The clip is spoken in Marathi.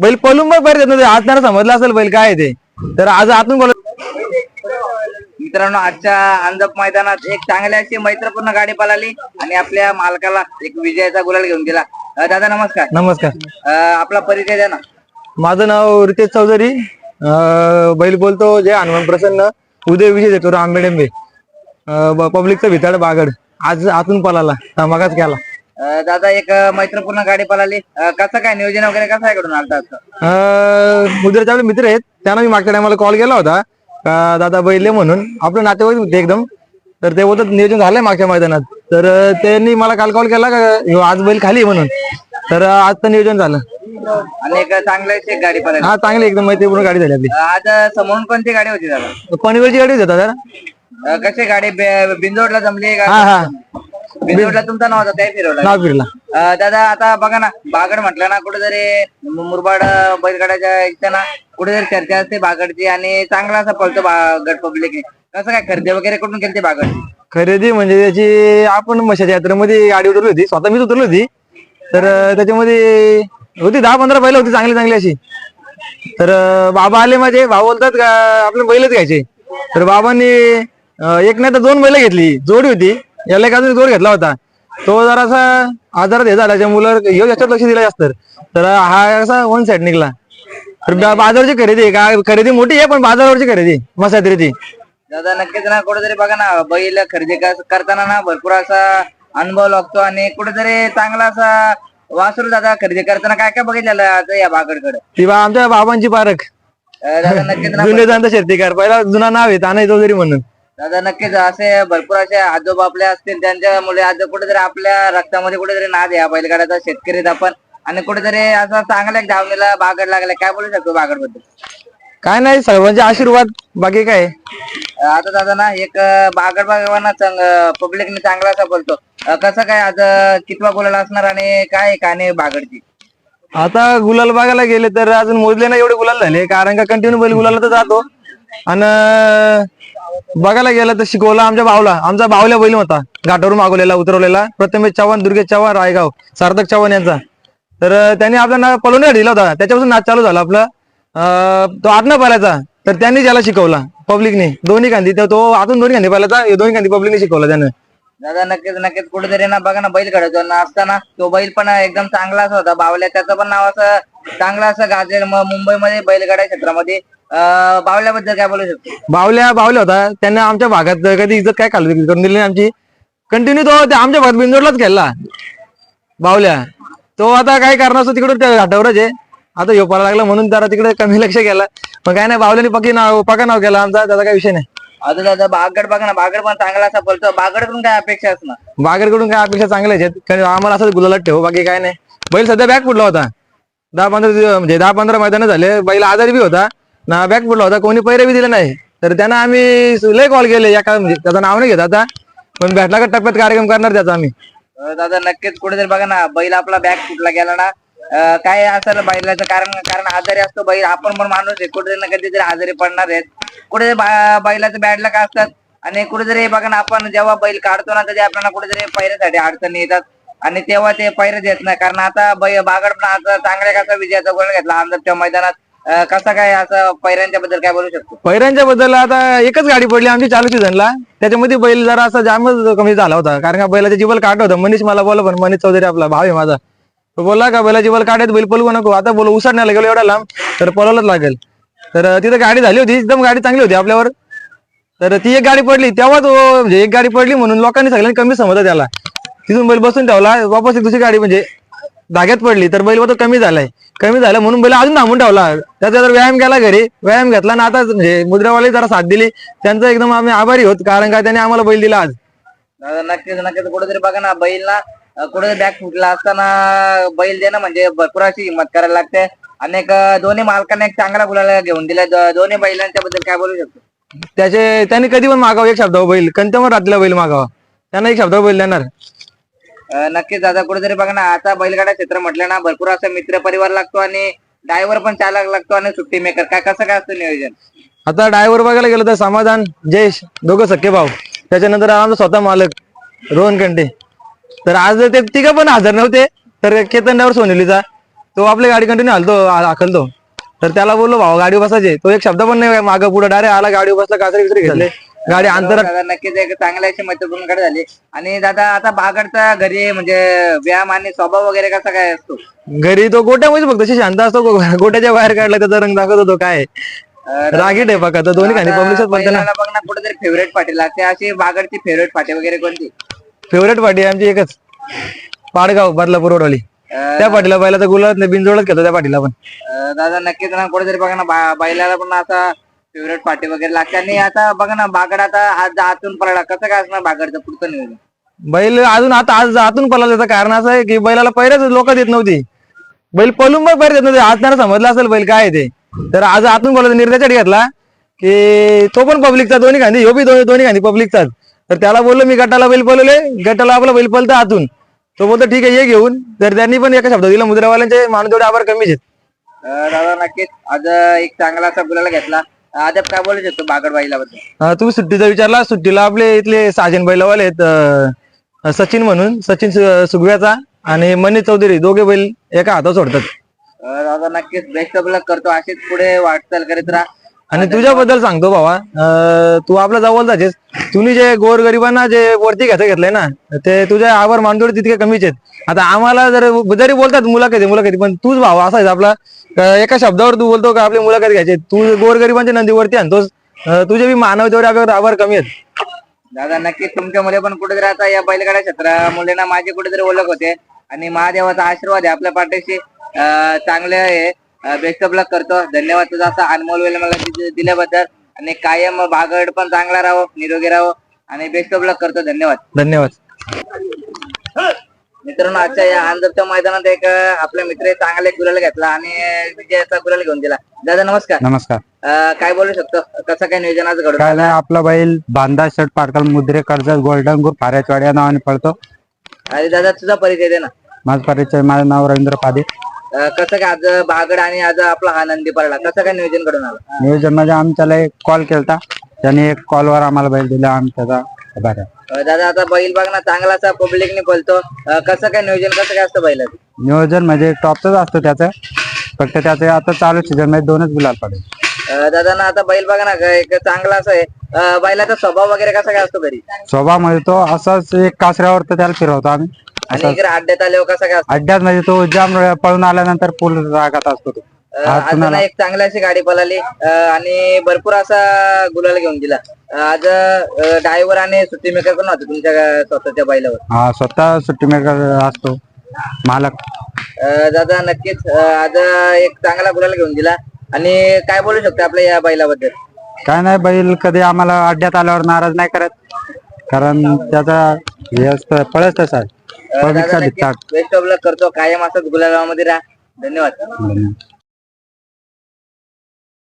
बैल पळून पण बरेच येत आज त्यांना समजलं असेल बैल काय ते. तर आज आतून बोल मित्रांनो आजच्या अंजप मैदानात एक चांगली अशी मैत्रपूर्ण गाडी पळाली आणि आपल्या मालकाला एक विजयाचा गुलाल घेऊन दिला अं, दादा नमस्कार. नमस्कार. अं, आपला परिचय द्या ना. माझं नाव रितेश चौधरी. अं, बैल बोलतो जय हनुमान प्रसन्न. उदय विजय देतो आंबेडेंबे पब्लिकचा भिताड बागड. आज आतून पळाला. धमाकाच केला. दादा एक मैत्रपूर्ण गाडी पळाली. कसं काय नियोजन वगैरे कसं आहे कडून आलता मुद्राचे आपले मित्र आहेत. त्यांना मी मागच्या टायमाला कॉल केला होता. दादा बैल म्हणून. आपलं नातेवाईक होते एकदम. तर ते बोलतात नियोजन झालंय मागच्या मैदानात. तर त्यांनी मला काल कॉल केला का आज बैल खाली म्हणून. तर अं, आजचं नियोजन झालं. आणि एक चांगली गाडी पळाली. हा चांगली एकदम मैत्रीपूर्ण गाडी झाली आपली. आज समोरून कोणती गाडी होती दादा? पनवेलची गाडी होती दादा. कशी गाडी? बिंदोडला जमली हा हा. बिंदोडला तुमचा नाव होता त्या फिरवला नाव फिरला अं, दादा आता बघा ना बागड म्हटलं ना कुठेतरी मुरबाड अं, बैलगाड्याच्या इथं ना कुठेतरी चर्चा असते बागडची आणि चांगला असा पळतो बागड पब्लिक कसं काय खरेदी वगैरे कुठून केली बागडची खरेदी म्हणजे त्याची आपण मशाच्या यात्रेमध्ये गाडी उतरली होती स्वतः मीच उतरली होती. तर अं, त्याच्यामध्ये होती दहा पंधरा बैल होती चांगली चांगली अशी. तर अं, बाबा आले माझे भाऊ बोलतात का आपले बैलच घ्यायचे. तर बाबांनी अं, एक नाही तर दोन बैल घेतली जोडी होती. याला एक अजून जोड घेतला होता. तो जरासा आजारात हे झाला मुलं ह्यो याच्यात लक्ष दिलं जास्त. तर हा असा वन साइड निघला. तर बाजारची खरेदी आहे. का खरेदी मोठी आहे पण बाजारावरची खरेदी मसात्रीची दादा नक्कीच ना कुठेतरी बघा ना बैल खरेदी कर- करताना ना भरपूर असा अनुभव लागतो आणि कुठेतरी चांगला असा वासरू दादा खरेदी करताना काय काय बघितलेलं आता या बागडकडे ती बा आमच्या बाबांची पारख. दादा नक्कीच ना जुने जाणता शेतीकार पहिला जुना नाव आहे तानाजी चौधरी म्हणून. दादा नक्कीच असे भरपूर असे आजोबा आपले असतील त्यांच्या मुले आज कुठेतरी आपल्या रक्तामध्ये कुठेतरी नाद या बैलगाड्याचा शेतकरीत आपण. आणि कुठेतरी असा चांगला एक धावलेला बागड लागला. काय बोलू शकतो बागडबद्दल काय नाही सर्वांचे आशीर्वाद. बाकी काय? आता दादा ना एक बागड बागवाना पब्लिकने चांगला असा बोलतो. कसं काय आज कितवा गोलाला असणार आणि काय कहाणी बागडची आता गुलाल बघायला गेले तर अजून मोजले नाही एवढे गुलाल झाले. कारण का कंटिन्यू बैल गुलाला तर जातो आणि बघायला गेलं तर शिकवला आमच्या भावला आमचा भावल्या बैल होता. घाटावरून मागवलेला उतरवलेला. प्रथमेश चव्हाण दुर्गेश चव्हाण रायगाव. सार्थक चव्हाण यांचा. तर त्यांनी आपला ना पलवणी दिला होता. त्याच्यापासून नाच चालू झाला आपला. तो आत पाहायचा तर त्यांनी ज्याला शिकवला पब्लिकने. दोन्ही गांधी तर तो आतून दोन्ही गांधी पाहिला दोन्ही गांधी पब्लिकने शिकवला त्यानं. दादा नक्कीच नक्कीच. कुठेतरी ना बघा ना बैल घडवतो ना असताना तो बैल पण एकदम चांगला असा होता. बावल्या त्याचं पण नाव असं चांगलं असं गाजेल. म- मुंबईमध्ये बैलगाड्या क्षेत्रामध्ये. बावल्याबद्दल काय बोलू शकतो? बावल्या बावल्या होता. त्यांना आमच्या भागात कधी इज्जत काय खाल करून दिली नाही आमची. कंटिन्यू तो त्या आमच्या भागात बिंदोडलाच खेळला. बावल्या. तो आता काय करणार असतो तिकडून त्या घाटावरच आहे. आता ह्यो पळा लागला म्हणून त्याला तिकडे कमी लक्ष केला पण काय नाही बावल्याने पक्की नाव पका नाव केला आमचा. त्याचा काही विषय नाही. आता दादा बागड बघा ना. बागड पण चांगला असा बोलतो. बागडकडून काय अपेक्षा असणार? बागरकडून काय अपेक्षा चांगल्याच आहेत? कारण आम्हाला असंच गुलालात ठेवू. बाकी काय नाही. बैल सध्या बॅग फुटला होता. दहा पंधरा दिवस म्हणजे दहा पंधरा मैदान झाले. बैल आजारी बी होता. ना बॅग पडला होता कोणी पैरे बी दिले नाही. तर त्यांना आम्ही लय कॉल केले एका म्हणजे त्याचं नाव नाही घेत आता. पण भेटला का टप्प्यात कार्यक्रम करणार त्याचा आम्ही. अं, दादा नक्कीच कुठेतरी बघा ना बैल आपला बॅग फुटला गेला ना. अं, काय असेल बैलाचं कारण कारण आजारी असतो बैल आपण पण माणूस आहे कुठेतरी ना कधीतरी आजारी पडणार आहेत. कुठेतरी बा- बैलाचं बॅड का असतात. आणि कुठेतरी बघा ना आपण जेव्हा बैल काढतो ना तरी आपल्याला कुठेतरी पैऱ्यासाठी अडचणी येतात. आणि तेव्हा ते पैरे देत नाही. कारण आता बै- बागड पण आता चांगल्या कसा विजयाचा गोल घेतला आमदारच्या मैदानात. अं, कसा काय असं पैऱ्यांच्या बद्दल काय बोलू शकतो? पैऱ्यांच्या बद्दल आता एकच गाडी पडली आमची चालू सीझनला. त्याच्यामध्ये बैल जरा असा जामच कमी झाला होता. कारण का बैलाच्या जीवल काट होता. मनीष मला बोला पण मनीष चौधरी आपला भाव आहे माझा. तो बोलला का बैला जीवल काढायत बैल पलवू नको. आता बोल उसडण्याला गेलो एवढा लांब तर पळवलंच लागेल. तर अं, तिथं गाडी झाली होती. एकदम गाडी चांगली होती आपल्यावर. तर ती एक गाडी पडली. तेव्हा तो म्हणजे एक गाडी पडली म्हणून लोकांनी सगळ्यांनी कमी समजलं त्याला. तिथून बैल बसून ठेवला. वापस एक दुसरी गाडी म्हणजे धाग्यात पडली. तर बैल तो कमी झालाय. कमी झाला म्हणून बैल अजून थांबून ठेवला. त्याचा जर व्यायाम केला घरी व्यायाम घेतला ना आता म्हणजे मुद्रावाले जरा साथ दिली. त्यांचा एकदम आम्ही आभारी होत कारण का त्याने आम्हाला बैल दिला आज. दादा नक्कीच नक्कीच. कुठेतरी बघा ना बैल ना कुठेतरी बॅग फुटला असताना बैल देणं म्हणजे भरपूर अशी हिंमत करायला लागते. आणि एक दोन्ही मालकांना एक चांगला गुलाला घेऊन दिला. दोन्ही बैलांच्या बद्दल काय बोलू शकतो? त्याचे त्यांनी कधी पण मागावं एक शब्दावर बैल. कंत्यवर रात्रीला बैल मागावा. त्यांना एक शब्दावर बैल देणार. नक्कीच दादा कुठेतरी बघा ना आता बैलगाडा क्षेत्र म्हटलं ना भरपूर असा मित्र परिवार लागतो आणि ड्रायव्हर पण चालक लागतो आणि सुट्टी मेकर काय कसं काय असतं नियोजन? आता ड्रायव्हर बघायला गेलो तर समाधान जयेश दोघं सख्खे भाऊ. त्याच्यानंतर आमचा स्वतः मालक रोहन कंटे. तर आज ते तिघं पण हजर नव्हते तर केतन ड्रायव्हर सोनेलीचा. तो आपली गाडी कंटिन्यू हलतो आ- हाकलतो. तर त्याला बोललो भाऊ गाडी बसायचे. तो एक शब्द पण नाही मागं पुढे डायरेक्ट आला गाडी बसला कासरी विसरी घेतले. गाडी अंतरात दादा नक्कीच एक चांगली अशी मैत्रीपूर्ण गाडी झाली. आणि दादा आता बागडचा घरी म्हणजे व्यायाम आणि स्वभाव वगैरे कसा काय असतो? घरी तो गोट्यामध्ये फक्त अशी शांत असतो गो- गोट्याच्या बाहेर काढला त्याचा रंग दाखवत होतो काय. रागीट आहे फक्त दोन्ही खाली पब्लिकच बैलाला बघ ना कुठेतरी फेवरेट पाटी लागते अशी बागडची फेवरेट पाटी वगैरे कोणती? फेवरेट आहे आमची एकच. पाडगाव बदलापूर रोडवाली त्या पाठीला बैलाचा गुलाब नाही बिनजोडच घेतो त्या पाठीला पण. अं, दादा नक्कीच ना कुठेतरी बघा ना बा- बैलाला पण असा फेवरेट पाटी वगैरे लागते. आणि आता बघा ना बागड आता आज आतून पडला कसं काय असणार बागडचं? पुढचं नियोजन? बैल अजून आता आज आतून पळाला त्याचं कारण असं आहे की बैलाला पहिल्याच लोक देत नव्हती. बैल पळून पण पहिल्या देत नव्हते. आज त्यांना समजलं असेल बैल काय आहे ते. तर आज आतून पळाला निर्णयासाठी घेतला की तो पण पब्लिकचा दोन्ही खांदी. ह्यो बी दोन्ही दोन्ही खांदी पब्लिकचाच तर त्याला बोललो मी गटाला बैल पळवले. गटाला आपला बैल पळतं आतून. तो बोलतो ठीक आहे ये घेऊन. तर त्यांनी पण एका शब्द दिला मुद्रावाल्यांचे माणूस तेवढे आभार कमीच आहेत. दादा नक्कीच. आज एक चांगला असा गुलाला घेतला. आदप काय बोलू शकतो बागड बैलाबद्दल अं, तुम्ही सुट्टीचा विचारला सुट्टीला आपले इथले साजन बैलवाले आहेत अं, सचिन म्हणून सचिन सु- सुगव्याचा आणि मनीष चौधरी दोघे बैल एका हातात सोडतात. दादा नक्कीच बेस्ट ऑफ लक करतो. अशीच पुढे वाटचाल करीत राहा. आणि तुझ्याबद्दल सांगतो भावा. अं, तू आपला जवळ जायचेस तुम्ही जे गोरगरिबांना जे वरती घ्यायचं घेतलंय ना ते तुझ्या आवर मानतोड तितके कमीच आहेत. आता आम्हाला जर जरी बोलतात मुलाखती मुलाखती पण तूच भाव असायचा आपला. एका शब्दावर तू बोलतो का आपली मुलाखत घ्यायची तू गोरगरिबांच्या नंदीवरती आणतोस. अं, तुझे बी मानव तेवढे आपल्यावर आभार कमी आहेत. दादा नक्कीच तुमच्यामुळे पण कुठेतरी आता या बैलगाड्या क्षेत्रामुळे ना माझी कुठेतरी ओळख होते. आणि महादेवाचा आशीर्वाद आहे आपल्या पाठीशी. अं, चांगले आहे. बेस्ट ऑफ लक करतो. धन्यवाद तुझा असा अनमोल वेळ मला दिल्याबद्दल. आणि कायम बागड पण चांगला राहो निरोगी राहो. आणि बेस्ट ऑफ लक करतो. धन्यवाद. धन्यवाद. मित्रांनो आजच्या या आंध्रच्या मैदानात एक आपला मित्र चांगला गुलाल घेतला. आणि विजयाचा गुलाल घेऊन दिला. दादा नमस्कार. नमस्कार. काय बोलू शकतो? कसं काय नियोजन आज घडून काय नाही आपला बैल बांधा शर्ट पाटकल मुद्रे कर्जत गोल्डन गुर फाऱ्याचवाड या नावाने पळतो. अरे दादा तुझा परिचय दे ना. माझा परिचय माझं नाव रवींद्र पादे अं, कसं काय आज बागड आणि आज आपला हा नंदी पडला. कसं काय नियोजन घडून आलं? नियोजनमध्ये आमच्याला एक कॉल केलता. त्याने एक कॉलवर आम्हाला बैल दिला. आभार आहे. अं, दादा आता बैल बघ ना चांगलाचा पब्लिकने बोलतो. अं, कसं काय नियोजन कसं काय असतं बैलाचं? नियोजन म्हणजे टॉपच असतो त्याचं. फक्त त्याचं आता चालू सीझनमध्ये दोनच गुलाल पडेल. अं, दादा ना आता बैल बघा ना ग- एक चांगला असं आहे. अं, बैलाचा स्वभाव वगैरे कसा काय असतो घरी? स्वभावामध्ये तो असाच एक कासऱ्यावर तर त्याला फिरवतो आम्ही. आणि इकडे अड्ड्यात आल्यावर कसा काय अड्ड्यात म्हणजे तो जाम पळून आल्यानंतर पूल रागात असतो तो. आज एक चांगली अशी गाडी पळाली. अं, आणि भरपूर असा गुलाल घेऊन दिला. अं, आज ड्रायव्हर आणि सुट्टी मेकर पण होते तुमच्या गा- स्वतःच्या बैलावर? हा स्वतः सुट्टी मेकर असतो. मालक. अं, दादा नक्कीच अं, आज एक चांगला गुलाल घेऊन दिला. आणि काय बोलू शकतो आपल्या या बैलाबद्दल? काय नाही बैल कधी आम्हाला अड्ड्यात आल्यावर नाराज नाही करत. कारण त्याचा हे असतं पळच तसा आहे. धिक्कार. नक्कीच बेस्ट ऑफ लक करतो कायम असंच गुलालामध्ये राहा धन्यवाद.